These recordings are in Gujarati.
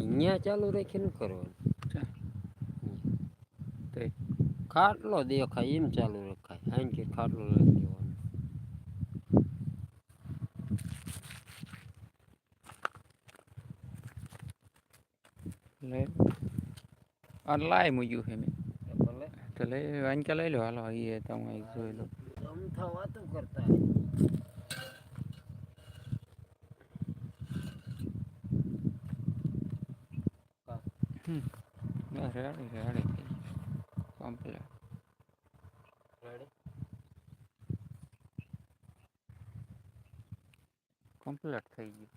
અહીંયા ચાલુ રાખીને કરવાનું. તે ખાટલો દેખાય એમ ચાલુ રખાય. અહીંથી ખાટલો રાખી દેવાનો. લે. આ લાય મૂક્યું છે મેં. તો લઈ વાંચા લઈ લો. હાલો એ તમે જોઈ લો કરતા બસ રેડી રેડી થઈ ગયું કમ્પ્લીટ રેડી કમ્પ્લીટ થઈ ગયું.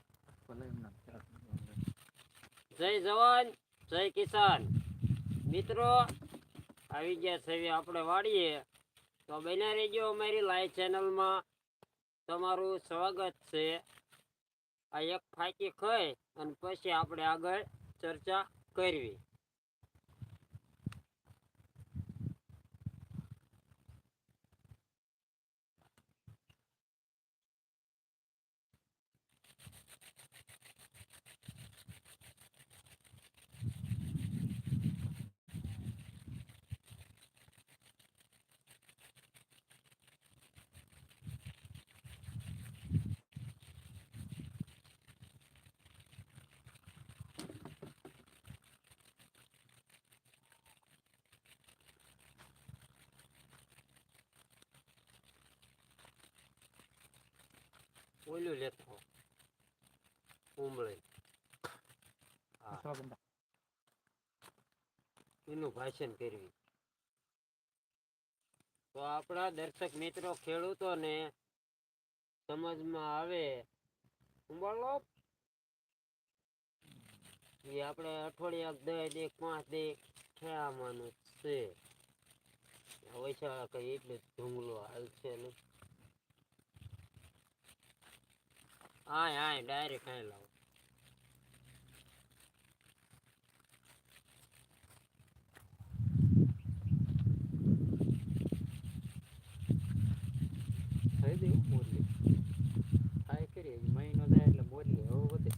જય જવાન, જય કિસાન. મિત્રો, આવી ગયા છે આપણે વાડીએ. તો બન્યા રહેજો અમારી લાઈવ ચેનલમાં. તમારું સ્વાગત છે. આ એક ફાંકી ખાઈ અને પછી આપણે આગળ ચર્ચા કરવી. ઓલું લેતો ઉમળી એનું ભાષણ કરવી તો આપણા દર્શક મિત્રો ખેડૂતોને સમજમાં આવે. બોલો એ આપણે અઠવાડિયા દસ દે પાંચ દે ખેવાનું છે. વૈશાળા કઈ એટલે ધૂંગલો હાલ છે ને. આય આય ડાયરેક્ટ આય લાવો થઈ દે મોરલી થાય કરીએ મહિનો જાય એટલે મોરલી હવે વધે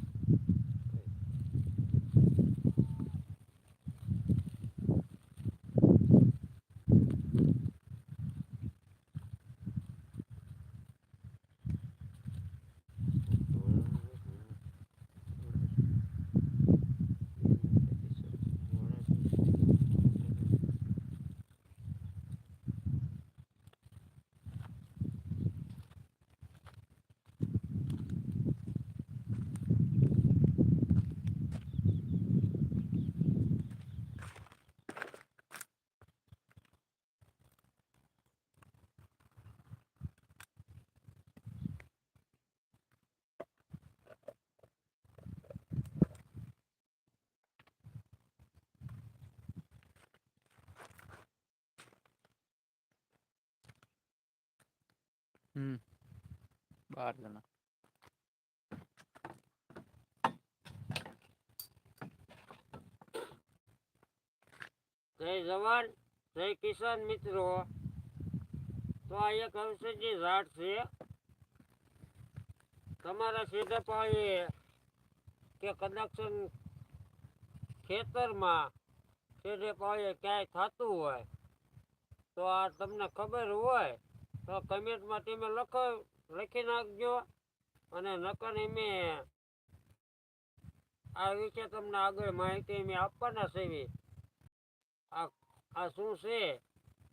હમ. બાર જણા. જય જવાન જય કિસાન મિત્રો. તો આ એક હંસજી ઝાડ છે. તમારા સીધા પાણીએ કે કદાચ ખેતરમાં સીધે પાણીએ ક્યાંય થતું હોય તો આ તમને ખબર હોય તો કમેન્ટમાં તમે લખો, લખી નાખજો. અને નકર એમે આ વિશે તમને આગળ માહિતી અમે આપવાના છે આ આ શું છે?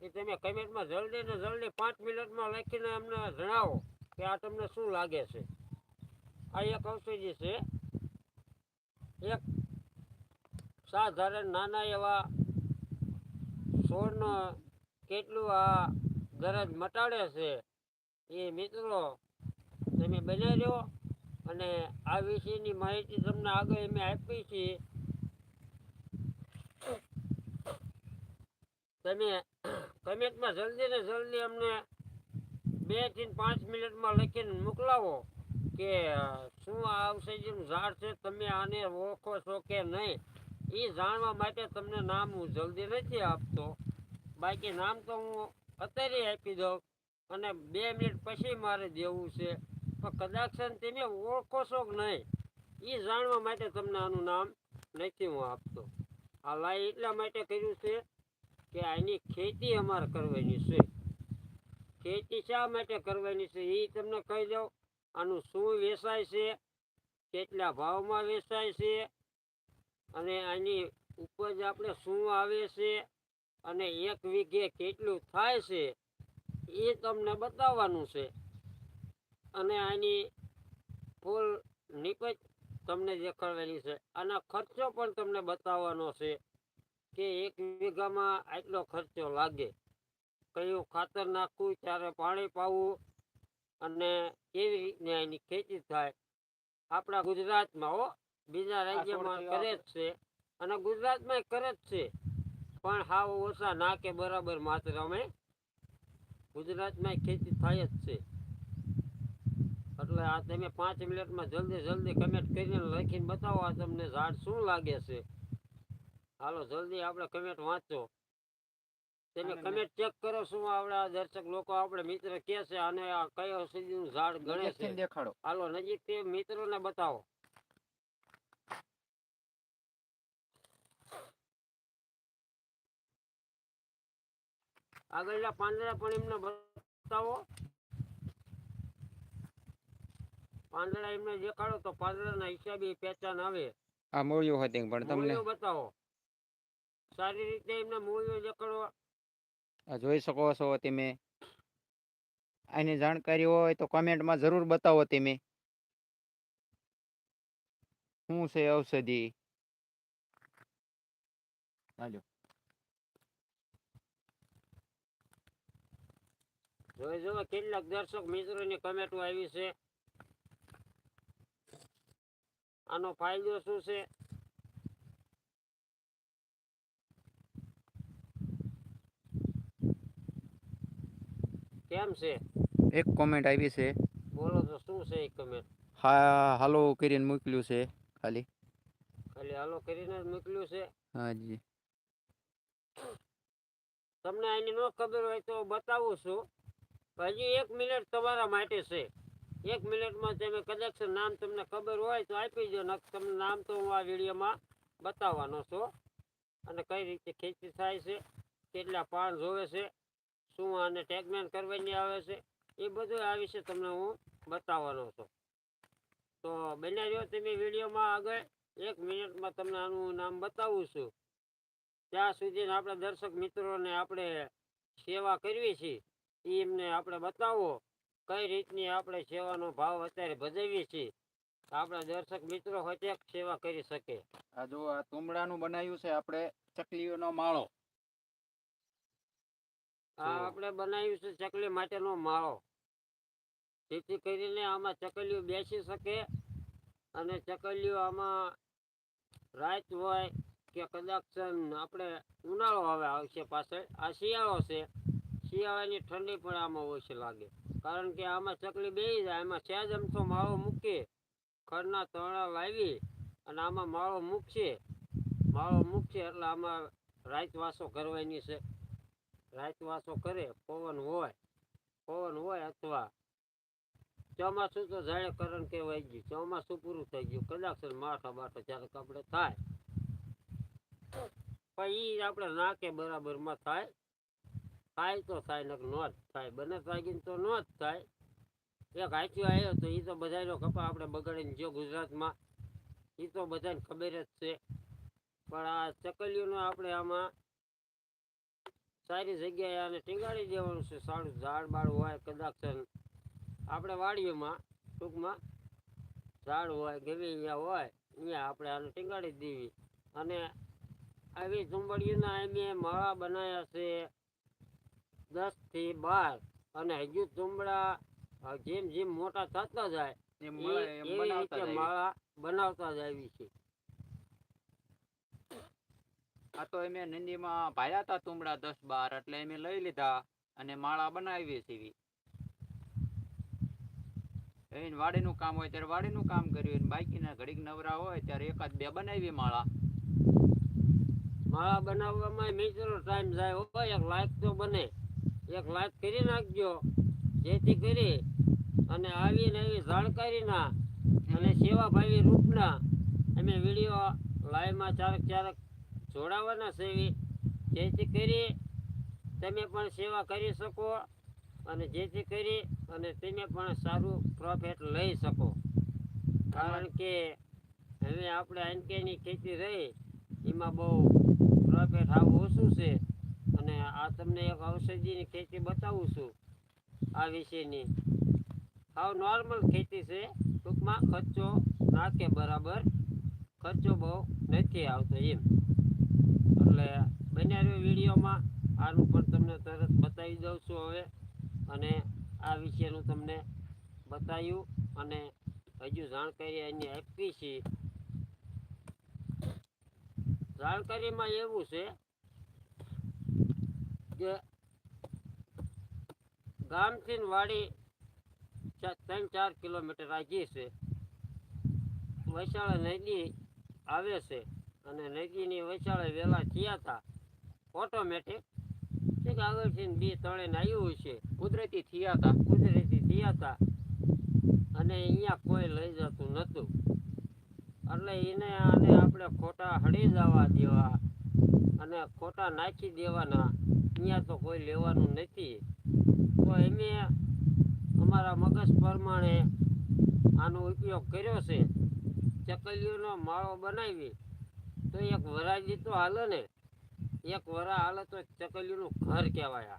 એ તમે કમેન્ટમાં જલ્દી ને જલ્દી પાંચ મિનિટમાં લખીને અમને જણાવો કે આ તમને શું લાગે છે. આ એક ઔષધિ છે. એક સાધારણ નાના એવા છોડનો કેટલું આ ગરજ મટાડે છે, એ મિત્રો તમે બનાવી રહ્યો અને આ વિશેની માહિતી તમને આગળ અમે આપી છે. તમે કમેન્ટમાં જલ્દી ને જલ્દી અમને બેથી પાંચ મિનિટમાં લખીને મોકલાવો કે શું આ ઔષધિનું ઝાડ છે, તમે આને ઓળખો છો કે નહીં? એ જાણવા માટે તમને નામ હું જલ્દી નથી આપતો. બાકી નામ તો હું અત્યારે આપી દો અને બે મિનિટ પછી મારે દેવું છે. પણ કદાચ તમે ઓળખો છો કે નહીં એ જાણવા માટે તમને આનું નામ નથી હું આપતો. આ લાઈ એટલા માટે કર્યું છે કે આની ખેતી અમારે કરવાની છે. ખેતી શા માટે કરવાની છે એ તમને કહી દઉં. આનું શું વેચાય છે, કેટલા ભાવમાં વેચાય છે, અને આની ઉપજ આપણે શું આવે છે અને એક વીઘે કેટલું થાય છે એ તમને બતાવવાનું છે. અને આની ફૂલ નીપજ તમને દેખાડવાની છે. આના ખર્ચો પણ તમને બતાવવાનો છે કે એક વીઘામાં આટલો ખર્ચો લાગે. કયું ખાતર નાખવું ત્યારે પાણી પાવું અને કેવી રીતની એની ખેતી થાય. આપણા ગુજરાતમાં હો બીજા રાજ્યમાં કરે જ છે. અને ગુજરાતમાં કરે જ છે. પણ હાવ ઓછા ના કે બરાબર માત્રામાં ગુજરાતમાં ખેતી થાય જ છે. એટલે આ તમે પાંચ મિનિટમાં જલ્દી જલ્દી કમેન્ટ કરીને લખીને બતાવો આ તમને ઝાડ શું લાગે છે. હાલો જલ્દી આપણે કમેન્ટ વાંચો. તમે કમેન્ટ ચેક કરો શું આપણા દર્શક લોકો આપણે મિત્ર કે છે અને આ કયો સુધીનું ઝાડ ગણે છે. દેખાડો. હાલો નજીક મિત્રો મિત્રોને બતાવો. આગળના પાંદડા પણ એમને બતાવો. પાંદડા એમને દેખાડો તો પાંદડાના હિસાબે પહેચાન આવે. આ મૂળિયું હતી પણ તમને બતાવો. સારી રીતે એમને મૂળિયો દેખાડો આ જોઈ શકો છો તમે. આની જાણકારી હોય તો કોમેન્ટમાં જરૂર બતાવો તમે. શું છે ઔષધિ? હાલો. જોઈ જોવા કેટલાક દર્શક મિત્રોની કમેન્ટો આવી છે. આનો ફાયદો શું છે? કેમ છે? એક કોમેન્ટ આવી છે. બોલો તો શું છે એક કમેન્ટ હા હાલો કરીને મોકલ્યું છે ખાલી. ખાલી હાલો કરીને જ મોકલ્યું છે? હાજી તમને આની ન ખબર હોય તો બતાવું છું. હજી એક મિનિટ તમારા માટે છે. એક મિનિટમાં તમે કદાચ નામ તમને ખબર હોય તો આપી દો તમને નામ તો હું આ વિડીયોમાં બતાવવાનો છું. અને કઈ રીતે ખેતી થાય છે, કેટલા પાન જોવે છે, શું આને ટ્રીટમેન્ટ કરવાની આવે છે, એ બધું આ વિશે તમને હું બતાવવાનો છું. તો બન્યા રહ્યો તમે વિડીયોમાં આગળ. એક મિનિટમાં તમને આનું નામ બતાવું છું. ત્યાં સુધી આપણા દર્શક મિત્રોને આપણે સેવા કરવી છે. એ એમને આપણે બતાવો કઈ રીતની આપણે સેવાનો ભાવ અત્યારે ભજવીએ છીએ. આપણા દર્શક મિત્રો હોય સેવા કરી શકે. આ જો આ તુમડાનું બનાવ્યું છે આપણે ચકલીઓનો માળો. આ આપણે બનાવ્યું છે ચકલી માટેનો માળો. જેથી કરીને આમાં ચકલીઓ બેસી શકે અને ચકલીઓ આમાં રાત હોય કે કદાચ આપણે ઉનાળો હવે આવશે પાછળ. આ શિયાળો છે. શિયાળાની ઠંડી પણ આમાં ઓછી લાગે. કારણ કે આમાં ચકલી બેસી જાય એમાં સહેજ અમથો માળો મૂકી. ખરના તણા લાવી અને આમાં માળો મૂકશે. માળો મૂકશે એટલે આમાં રાતવાસો કરવાની છે. રાતવાસો કરે, પવન હોય. પવન હોય અથવા ચોમાસું તો જાણે કરણ કહેવાય ગયું. ચોમાસું પૂરું થઈ ગયું. કદાચ માઠા બાઠા ક્યારેક આપણે થાય. પણ ઈ આપણે ના કે બરાબરમાં થાય. થાય તો થાય નક નો જ થાય. બને થાય તો નો જ થાય. એક હાચ્યો આવ્યો તો એ તો બધાનો કપા આપણે બગાડીને જો ગુજરાતમાં એ તો બધાને ખબર જ છે. પણ આ ચકલીઓનો આપણે આમાં સારી જગ્યાએ આને ટીંગાડી દેવાનું છે. સારું ઝાડ બાળ હોય, કદાચ આપણે વાડીઓમાં, ટૂંકમાં ઝાડ હોય ગમે અહીંયા હોય, અહીંયા આપણે આને ટીંગાડી દેવી. અને આવી ઝુંબડીઓના અમે માળા બનાવ્યા છે. દસથી બાર. અને હજુ તુમડા જેમ જેમ મોટા થતા જાય એમ મળે એમ એવી બનાવતા રીતે જાય. માળા બનાવતા જ આવી છે. આ તો અમે નંદીમાં ભાયા હતા તુમડા દસ બાર એટલે અમે લઈ લીધા અને માળા બનાવી સીવી એને વાડીનું કામ હોય ત્યારે વાડીનું કામ કર્યું બાકીના ઘડીક નવરા હોય ત્યારે એકાદ બે બનાવી માળા. માળા બનાવવામાં મિત્રો ટાઈમ જાય હોય એક લાયક તો બને. એક લાઈક કરી નાખજો. જેથી કરી અને આવી એવી જાણકારીના અને સેવાભાવી રૂપના અમે વીડિયો લાઈવમાં ચારક ચારક જોડાવાના છે જેથી કરી તમે પણ સેવા કરી શકો અને જેથી કરી અને તમે પણ સારું પ્રોફિટ લઈ શકો. કારણ કે હવે આપણે આનકેની ખેતી રહી, એમાં બહુ પ્રોફિટ હાવ ઓછું છે. આ તમને એક ઔષધિની ખેતી બતાવું છું આ વિશેની. હાવ નોર્મલ ખેતી છે. ટૂંકમાં ખર્ચો નાખે બરાબર. ખર્ચો બહુ નથી આવતો એમ. એટલે બન્યા વિડીયોમાં, આનું પણ તમને તરત બતાવી દઉં છું હવે. અને આ વિશેનું તમને બતાવ્યું અને હજુ જાણકારી એની આપી છે. જાણકારીમાં એવું છે કે ગામથી વાડી ત્રણ ચાર કિલોમીટર આગી છે. વૈશાળા નદી આવે છે અને નદીની વૈશાળે વહેલા થયા હતા. ઓટોમેટિક આગળથી બે ત્રણે આવ્યું છે. કુદરતી થયા હતા, કુદરતી થયા હતા. અને અહીંયા કોઈ લઈ જતું નહોતું એટલે એને આને આપણે ખોટા હળી જવા દેવા અને ખોટા નાખી દેવાના. અહીંયા તો કોઈ લેવાનું નથી. તો એમે અમારા મગજ પ્રમાણે આનો ઉપયોગ કર્યો છે. ચકલીઓનો માળો બનાવી. તો એક વરાજી તો હાલે ને. એક વરા હાલે તો ચકલીઓનું ઘર કહેવાય.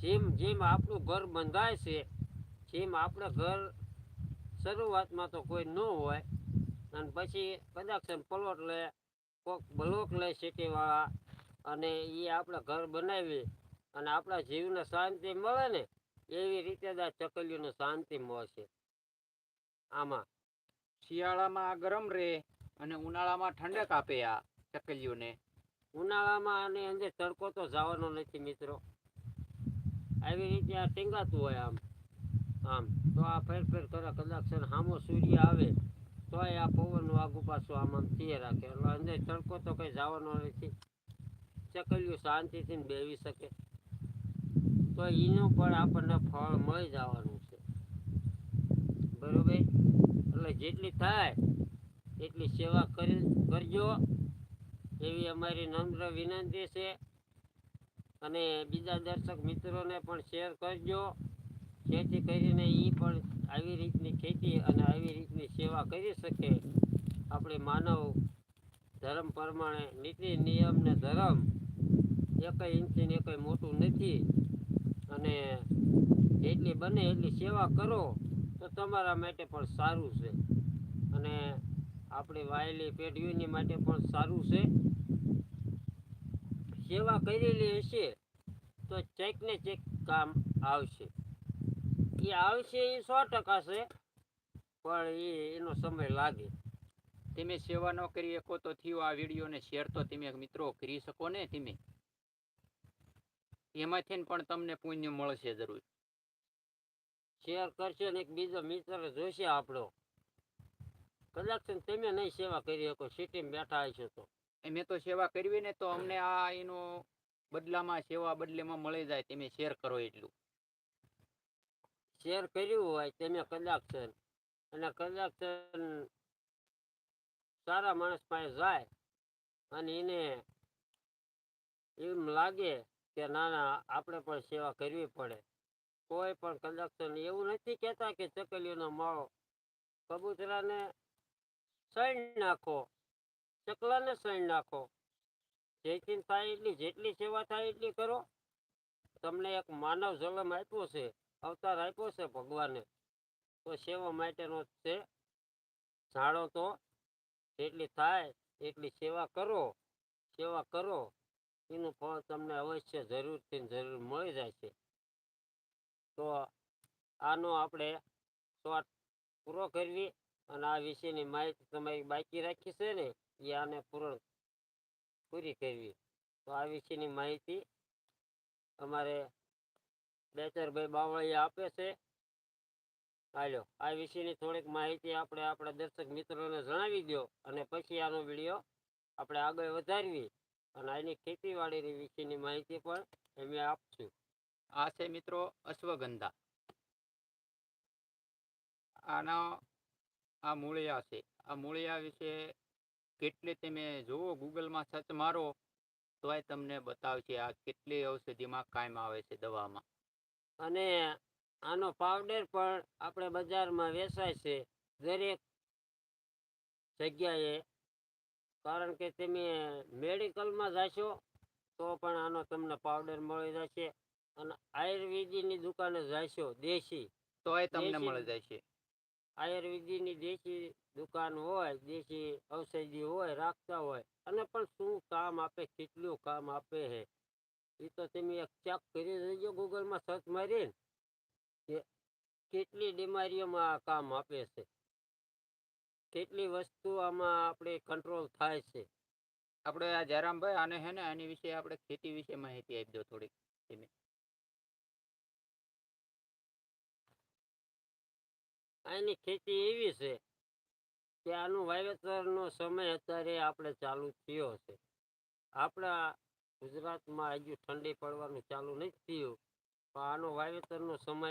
જેમ જેમ આપણું ઘર બંધાય છે, જેમ આપણે ઘર શરૂઆતમાં તો કોઈ ન હોય, અને પછી કદાચ પલોટ લે, કોક બ્લોક લે સિટીવાળા અને એ આપણે ઘર બનાવીએ અને આપણા જીવને શાંતિ મળે ને એવી રીતે જ આ ચકલીઓને શાંતિ મળશે. આમાં શિયાળામાં આ ગરમ રહે અને ઉનાળામાં ઠંડક આપે આ ચકલીઓને. ઉનાળામાં આની અંદર તડકો તો જવાનો નથી મિત્રો. આવી રીતે આ ટીંગાતું હોય આમ આમ. તો આ ફેર ફેર કરે કદાચ સામો સૂર્ય આવે તોય આ પવન આગુ પાછું આમ આમ થયે રાખે. એટલે અંદર તડકો તો કંઈ જવાનો નથી. ચકલીઓ શાંતિથી બેવી શકે. તો એનું પણ આપણને ફળ મળી જવાનું છે. બરોબર? એટલે જેટલી થાય, એટલી સેવા કરી, કરજો. એવી અમારી નમ્ર વિનંતી છે. અને બીજા દર્શક મિત્રોને પણ શેર કરજો. જેથી કરીને એ પણ આવી રીતની ખેતી અને આવી રીતની સેવા કરી શકે. આપણે માનવ ધર્મ પ્રમાણે નીતિ, નિયમ ને ધર્મ એકય ઇંચથી ને એકય મોટું નથી. અને એટલી બને એટલી સેવા કરો, તો તમારા માટે પણ સારું છે. અને આપણી વાયેલી પેઢીઓની માટે પણ સારું છે. સેવા કરેલી હશે, તો ચેક ને ચેક કામ આવશે. એ આવશે એ સો ટકા છે, પણ એ એનો સમય લાગે. તમે સેવા ન કરી શકો તો થયું આ વિડીયોને શેર તો તમે મિત્રો કરી શકો ને તમે. એમાંથી પણ તમને પુણ્ય મળશે જરૂર. શેર કરશે ને એક બીજો મિત્ર જોશે આપણો. કદાચ તમે નહીં સેવા કરી શકો સિટીમાં બેઠા હશો તો. મેં તો સેવા કરવી ને તો અમને આ એનો બદલામાં સેવા બદલેમાં મળી જાય તમે શેર કરો એટલું. શેર કર્યું હોય તમે કદાચ અને કદાચ સારા માણસ પાસે જાય અને એને એમ લાગે કે ના ના, આપણે પણ સેવા કરવી પડે. કોઈ પણ કંડક્ટર એવું નથી કહેતા કે ચકલીઓનો માળો કબૂતરાને સૈણ નાખો, ચકલાને સૈણ નાખો. જેથી થાય એટલી, જેટલી સેવા થાય એટલી કરો. તમને એક માનવ જલમ આપ્યો છે, અવતાર આપ્યો છે ભગવાને. તો સેવા માટેનો છે. જાણો તો, જેટલી થાય એટલી સેવા કરો સેવા કરો. એનું ફળ તમને અવશ્ય જરૂરથી જરૂર મળી જાય છે. તો આનો આપણે શોર્ટ પૂરો કરવી અને આ વિશેની માહિતી તમારી બાકી રાખી છે ને, એ આને પૂરણ પૂરી કરવી. તો આ વિશેની માહિતી અમારે બેચરભાઈ બાવળિયા આપે છે. હાલો, આ વિશેની થોડીક માહિતી આપણે આપણા દર્શક મિત્રોને જણાવી દો અને પછી આનો વીડિયો આપણે આગળ વધારવી. અને આની ખેતીવાડીની વિશેની માહિતી પણ અમે આપશું. આ છે મિત્રો અશ્વગંધા. આના આ મૂળિયા છે. આ મૂળિયા વિશે કેટલી તમે જુઓ ગૂગલમાં સર્ચ મારો, તોય તમને બતાવશે આ કેટલી ઔષધિમાં કાયમ આવે છે દવામાં. અને આનો પાવડર પણ આપણે બજારમાં વેચાય છે. દરેક જગ્યાએ કારણ કે તમે મેડિકલમાં જશો તો પણ આનો તમને પાવડર મળી જશે. અને આયુર્વેદિકની દુકાને જશો દેશી. તોય તમને મળી છે આયુર્વેદિકની દેશી દુકાન હોય દેશી ઔષધિ હોય રાખતા હોય અને પણ શું કામ આપે કેટલું કામ આપે છે એ તો તમે એક ચેક કરી દેજો ગૂગલમાં સર્ચ મારીને કે કેટલી બીમારીઓમાં આ કામ આપે છે. કેટલી વસ્તુ આમાં આપણે કંટ્રોલ થાય છે. આપણે આ જયરામભાઈ આને હે ને આની વિશે આપણે ખેતી વિશે માહિતી આપી દો થોડીક આની ખેતી એવી છે કે આનું વાવેતરનો સમય અત્યારે આપણે ચાલુ થયો છે. આપણા ગુજરાતમાં હજુ ઠંડી પડવાનું ચાલુ નથી થયું પણ આનો વાવેતરનો સમય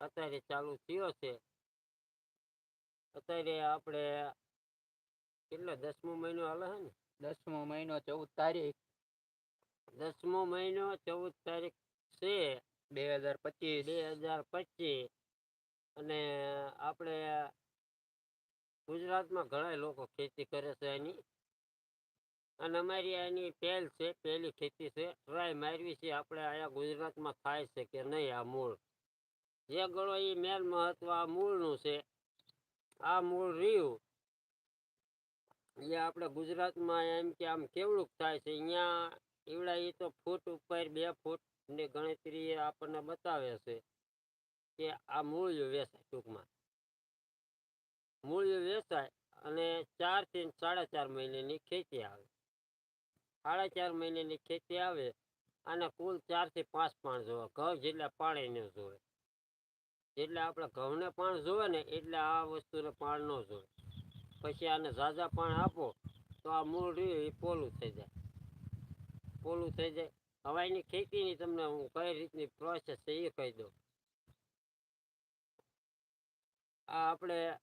અત્યારે ચાલુ થયો છે. અત્યારે આપણે કેટલો દસમો મહિનો હાલે છે ને? દસમો મહિનો ચૌદ તારીખ. દસમો મહિનો ચૌદ તારીખ છે. બે હજાર પચીસ. બે હજાર પચીસ. અને આપણે ગુજરાતમાં ઘણા લોકો ખેતી કરે છે એની. અને અમારી એની પહેલ છે પહેલી ખેતી છે ટ્રાય મારવી છે આપણે અહીંયા ગુજરાતમાં થાય છે કે નહીં આ મૂળ. જે ગણો એ મેન મહત્વ આ મૂળનું છે. આ મૂળ રહ્યું એ આપણે ગુજરાતમાં એમ કે આમ કેવડુંક થાય છે. અહીંયા એવડા એ તો ફૂટ ઉપર બે ફૂટ ને ગણતરી આપણને બતાવે છે કે આ મૂળ વેચાય ટૂંકમાં. મૂળ વેચાય અને ચારથી સાડા ચાર મહિનાની ખેતી આવે. સાડા ચાર મહિનાની ખેતી આવે અને કુલ ચારથી પાંચ પાણ જોવે. ઘઉં જેટલા પાણી ન જોવે. જેટલે આપણે ઘઉંને પાણ જોવે ને એટલે આ વસ્તુને પાણ ન જોવે. પછી આને ઝાઝા પાણ આપો, તો આ મૂળ રહ્યું એ પોલું થઈ જાય. પોલું થઈ જાય. હવાઈની ખેતીની તમને હું કઈ રીતની પ્રોસેસ છે એ કહી દઉં. આ આપણે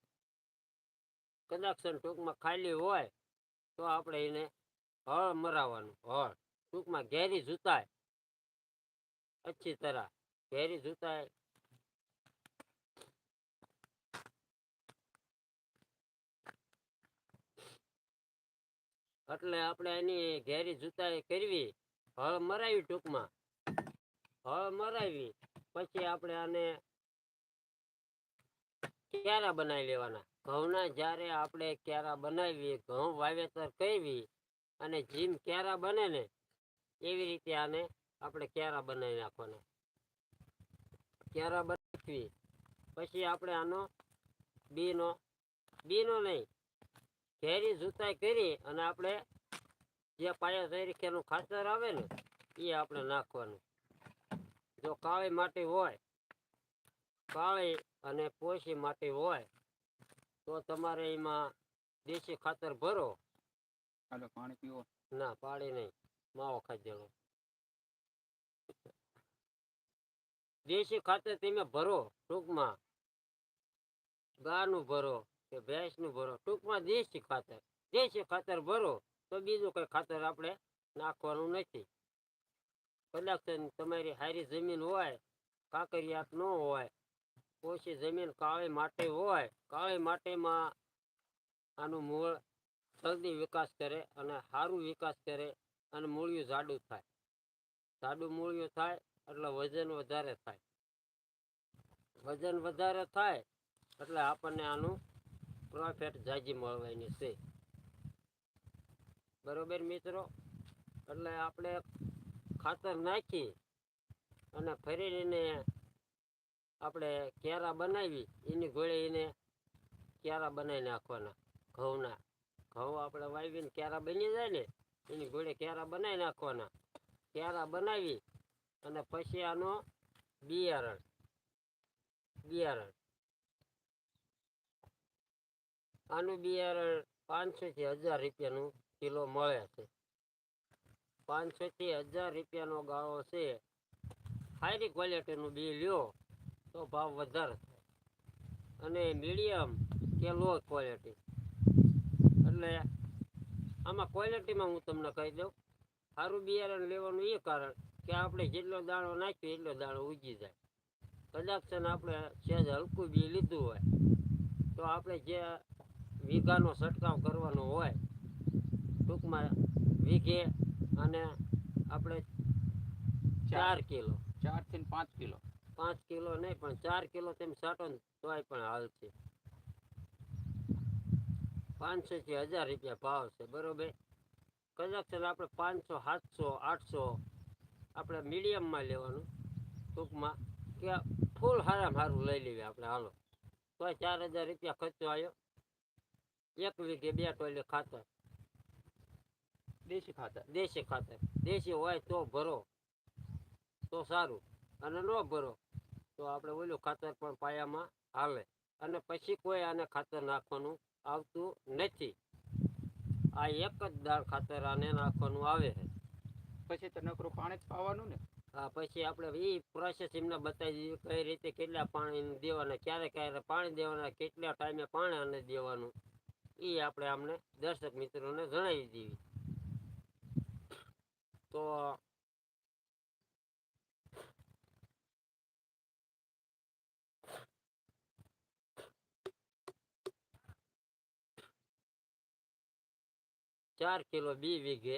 કદાચ ટૂંકમાં ખાલી હોય, તો આપણે એને હળ મરાવવાનું. હળ. ટૂંકમાં ઘેરી જૂતાય. અચ્છી તરહ ઘેરી જુતાય એટલે આપણે એની ઘેરી જુતાઈ કરવી, હળ મરાવી ટૂંકમાં. હળ મરાવી, પછી આપણે આને ક્યારા બનાવી લેવાના? ઘઉંના જ્યારે આપણે ક્યારા બનાવીએ, ઘઉં વાવેતર કરવી અને જીમ ક્યારા બને ને, એવી રીતે આને આપણે ક્યારા બનાવી નાખવાના. ક્યારા બનાવી પછી આપણે આનો બીનો બીનો નહીં ઘેરી જુતાઈ કરી અને આપણે જે પાયા તરીકેનું ખાતર આવે ને એ આપણે નાખવાનું. જો કાળી માટી હોય કાળી અને પોશી માટી હોય તો તમારે એમાં દેશી ખાતર ભરો. પાણી પીવો. ના પાણી નહીં માવો ખાધેલો દેશી ખાતર તમે ભરો ટૂંકમાં. ગાનું ભરો. કે ભેંસનું ભરો. ટૂંકમાં દેશી ખાતર. દેશી ખાતર ભરો તો બીજું કંઈ ખાતર આપણે નાખવાનું નથી. કદાચ તમારી સારી જમીન હોય કાંકરિયાત ન હોય, ઓછી જમીન કાળી માટી હોય, કાળી માટીમાં આનું મૂળ જલ્દી વિકાસ કરે અને સારું વિકાસ કરે અને મૂળિયું જાડું થાય. જાડું મૂળિયું થાય એટલે વજન વધારે થાય. વજન વધારે થાય એટલે આપણને આનું પ્રોફિટ જાજી મળવાની છે. બરોબર મિત્રો? એટલે આપણે ખાતર નાખી અને ફરી એને આપણે કેરા બનાવી, એની ગોળે એને કેરા બનાવી નાખવાના, ઘઉંના. ઘઉં આપણે વાવીને કેરા બની જાય ને, એની ગોળે કેરા બનાવી નાખવાના. કેરા બનાવી અને પછી આનો બિયારણ બિયારણ. આનું બિયારણ પાંચસો થી હજાર રૂપિયાનું કિલો મળે છે. પાંચસો થી હજાર રૂપિયાનો ગાળો છે. સારી ક્વોલિટીનું બી લ્યો. તો ભાવ વધારે અને મીડિયમ કે લો ક્વોલિટી. એટલે આમાં ક્વોલિટીમાં હું તમને કહી દઉં સારું બિયારણ લેવાનું એ કારણ કે આપણે જેટલો દાણો નાખ્યો એટલો દાણો ઉગી જાય. કદાચ આપણે સહેજ હલકું બી લીધું હોય, તો આપણે જે વીઘાનો છંટકાવ કરવાનો હોય ટૂંકમાં વીઘે અને આપણે ચાર કિલો. ચારથી પાંચ કિલો. પાંચ કિલો નહીં પણ ચાર કિલો તેમ છાંટો ને તોય પણ હાલશે પાંચસો થી હજાર રૂપિયા ભાવ છે બરોબર? કદાચ છે આપણે પાંચસો સાતસો આઠસો આપણે મીડિયમમાં લેવાનું. ટૂંકમાં કે ફૂલ હારામાં સારું લઈ લેવી આપણે હાલો. તો ચાર હજાર રૂપિયા ખર્ચો આવ્યો. એક વીઘે બે ટોલે ખાતર. દેશી ખાતર દેશી ખાતર. દેશી હોય તો ભરો તો સારું. અને ન ભરો તો આપણે ઓલું ખાતર પણ પાયામાં હાલે. અને પછી કોઈ આને ખાતર નાખવાનું આવતું નથી. આ એક જ દાળ ખાતર આને નાખવાનું આવે છે. પછી તો નકરું પાણી જ પાવાનું ને. હા પછી આપણે એ પ્રોસેસ એમને બતાવી દીધી કઈ રીતે કેટલા પાણી દેવાના ક્યારે ક્યારે પાણી દેવાના કેટલા ટાઈમે પાણી આને દેવાનું. એ આપણે અમને દર્શક મિત્રોને જણાવી દેવી. તો ચાર કિલો બી વીઘે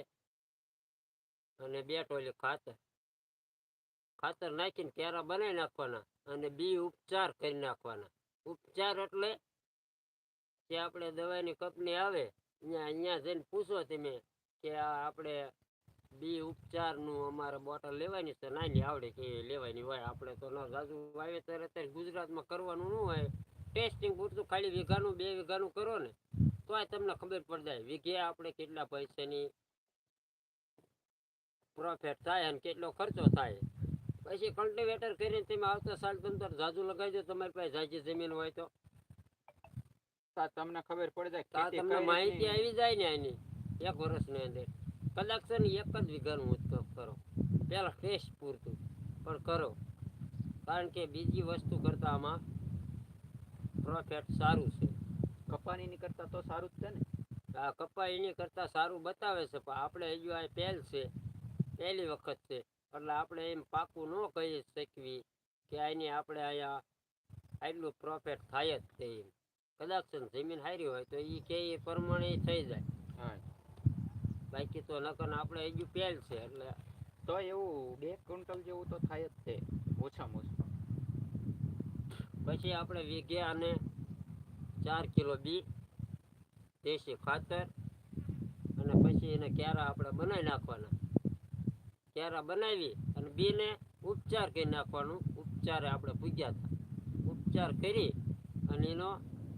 અને બે ટોલી ખાતર. ખાતર નાખીને કેરા બનાવી નાખવાના અને બી ઉપચાર કરી નાખવાના. ઉપચાર એટલે કે આપણે દવાની કંપની આવે અહીંયા અહીંયા જઈને પૂછો તમે કે આ આપણે બી ઉપચારનું અમારે બોટલ લેવાની છે નાની આવડે કે લેવાની હોય. આપણે તો ન જાજુ વાવેતર અત્યારે ગુજરાતમાં કરવાનું ન હોય. ટેસ્ટિંગ પૂરતું ખાલી વીઘાનું, બે વીઘાનું કરો ને, તોય તમને ખબર પડી જાય. વીઘે આપણે કેટલા પૈસાની પ્રોફિટ થાય અને કેટલો ખર્ચો થાય. પછી કલ્ટિવેટર કરીને તમે આવતા સાલ તંતર જાજુ દો તમારી પાસે જાજી જમીન હોય તો તો. તમને ખબર પડી જાય તમને માહિતી આવી જાય ને આની એક વર્ષની અંદર. કદાચ છે ને એક જ વીઘાનું ઉત્પાદન કરો. પહેલાં ટેસ્ટ પૂરતું પણ કરો. કારણ કે બીજી વસ્તુ કરતાં આમાં પ્રોફિટ સારું છે. કપાની ની કરતા તો સારું જ છે ને. આ કપા એની કરતાં સારું બતાવે છે પણ આપણે હજુ આ પહેલ છે. પહેલી વખત છે. એટલે આપણે એમ પાકું ન કહી શકવી કે આની આપણે અહીંયા આટલું પ્રોફિટ થાય જ તે એમ. કદાચ જમીન હારી હોય તો એ કે એ પ્રમાણે થઈ જાય. હા. બાકી તો નકર આપણે હજુ પહેલ છે એટલે તો એવું બે ક્વિન્ટલ જેવું તો થાય જ છે ઓછામાં ઓછું. પછી આપણે વીઘે અને ચાર કિલો બી દેશી ખાતર અને પછી એને ક્યારા આપણે બનાવી નાખવાના. ક્યારા બનાવી અને બીને ઉપચાર કરી નાખવાનું. ઉપચારે આપણે પૂગ્યા હતા. ઉપચાર કરી અને એનો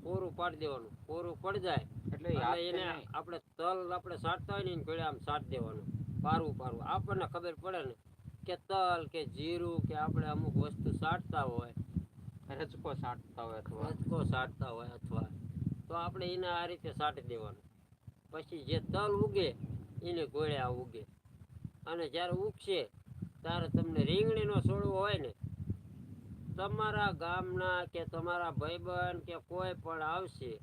કોરું પાડી દેવાનું. કોરું પડી જાય એટલે એને આપણે તલ આપણે સાટતા હોય ને એને કોઈ આમ સાટ દેવાનું. પારવું પારવું આપણને ખબર પડે ને કે તલ કે જીરું કે આપણે અમુક વસ્તુ સાટતા હોય. રચકો સાટતા હોય અથવા. રચકો સાટતા હોય અથવા. તો આપણે એને આ રીતે સાટી દેવાનું. પછી જે તલ ઉગે એને ગોળ્યા ઉગે. અને જ્યારે ઉગશે ત્યારે તમને રીંગણીનો છોડવો હોય ને તમારા ગામના કે તમારા ભાઈબંધ કે કોઈ પણ આવશે,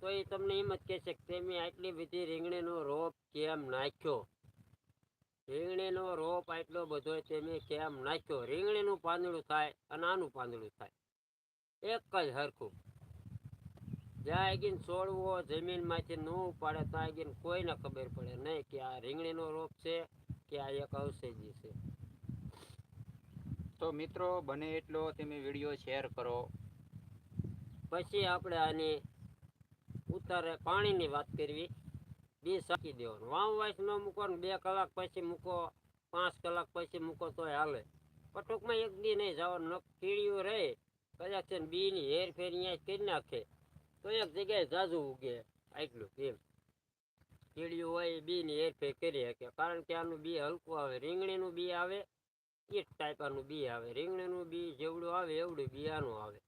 તો એ તમને એમ જ કહેશે કે તમે આટલી બધી રીંગણીનો રોપ કેમ નાખ્યો? રીંગણીનો રોપ આટલો બધો તમે કેમ નાખ્યો? રીંગણીનું પાંદડું થાય અને આનું પાંદડું થાય. એક જ હરખું. જ્યાં આગીને છોડવો જમીનમાંથી ન ઉપાડે, ત્યાં આગીને કોઈને ખબર પડે નહીં કે આ રીંગણીનો રોપ છે કે આ એક ઔષધિ છે. તો મિત્રો, બને એટલો તમે વીડિયો શેર કરો. પછી આપણે આની ઉતારે પાણીની વાત કરવી. બી સાકી દેવાનું. વાવ વાસ ન મૂકવાનું, બે કલાક પછી મૂકો, પાંચ કલાક પછી મૂકો તોય હાલે. પણ ટૂંકમાં એક દી નહીં જવાનું, ન કીડીઓ રહે. કદાચ છે ને બીની હેરફેર અહીંયા કરી નાખે. તો એક જગ્યાએ જાજુ ઉગે. આટલું એમ. કીડીઓ હોય બીની હેરફેર કરી શકે. કારણ કે આનું બી હલકું આવે. રીંગણીનું બી આવે. એ જ ટાઈપ આનું બી આવે રીંગણીનું બી જેવડું આવે એવડું બી આનું આવે.